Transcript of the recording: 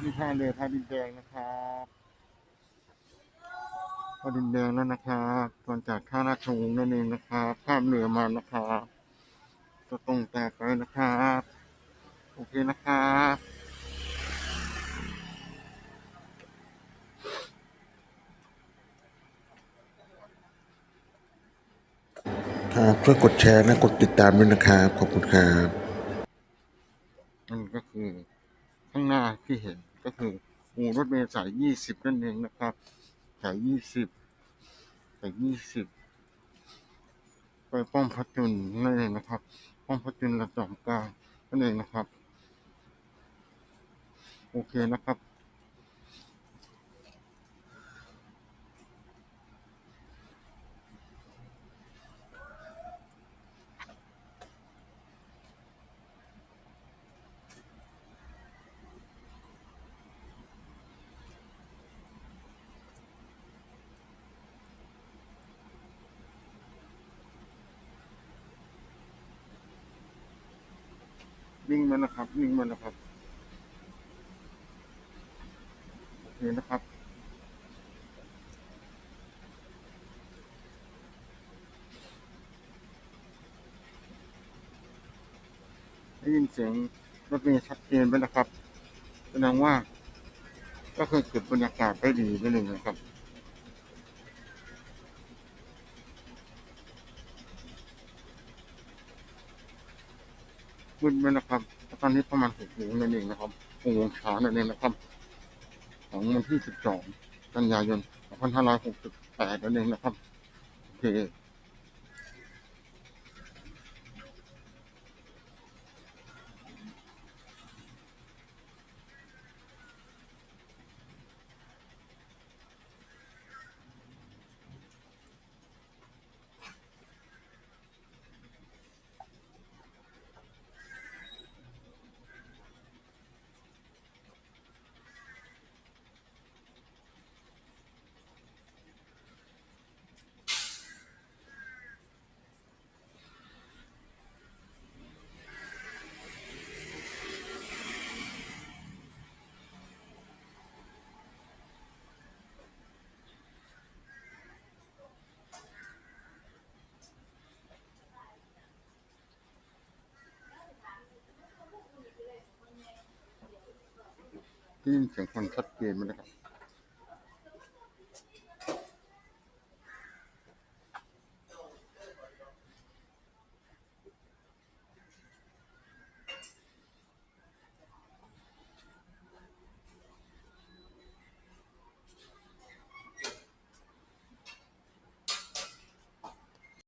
นี่ท่าเรือท่าดินแดงนะครับท่าดินแดงแล้วนะครับตอนจากท่าราชวงศ์นั่นเองนะครับข้ามเรือมานะครับก็ตรงแตกไปนะครับ โอเคนะครับครับช่วยกดแชร์และกดติดตามด้วยนะครับ ขอบคุณครับนั่นก็คือ ข้างหน้าที่เห็นก็คืออูรถเมล์สายยี่สิบนั่นเองนะครับ สายยี่สิบสายยี่สิบไปป้อมพระจุลนั่นเองนะครับ ป้อมพระจุลระจอมกลางนั่นเองนะครับ โอเคนะครับ นิ่งมานะครับ นิ่งมานะครับโอเคนะครับได้ยินเสียงรถเมล์ชัดเจนไปนะครับแสดงว่า ก็คือเก็บบรรยากาศได้ดีไปเลยนะครับ มืดไหมนะครับตอนนี้ประมาณหกโมงนั่นเองนะครับหกโมงเช้านั่นเองนะครับ ของวันที่สิบสองกันยายนสองพันห้าร้อยหกสิบแปดนั่นเองนะครับโอเค ที่นี่เสียงคนชัดเจนไหมนะครับ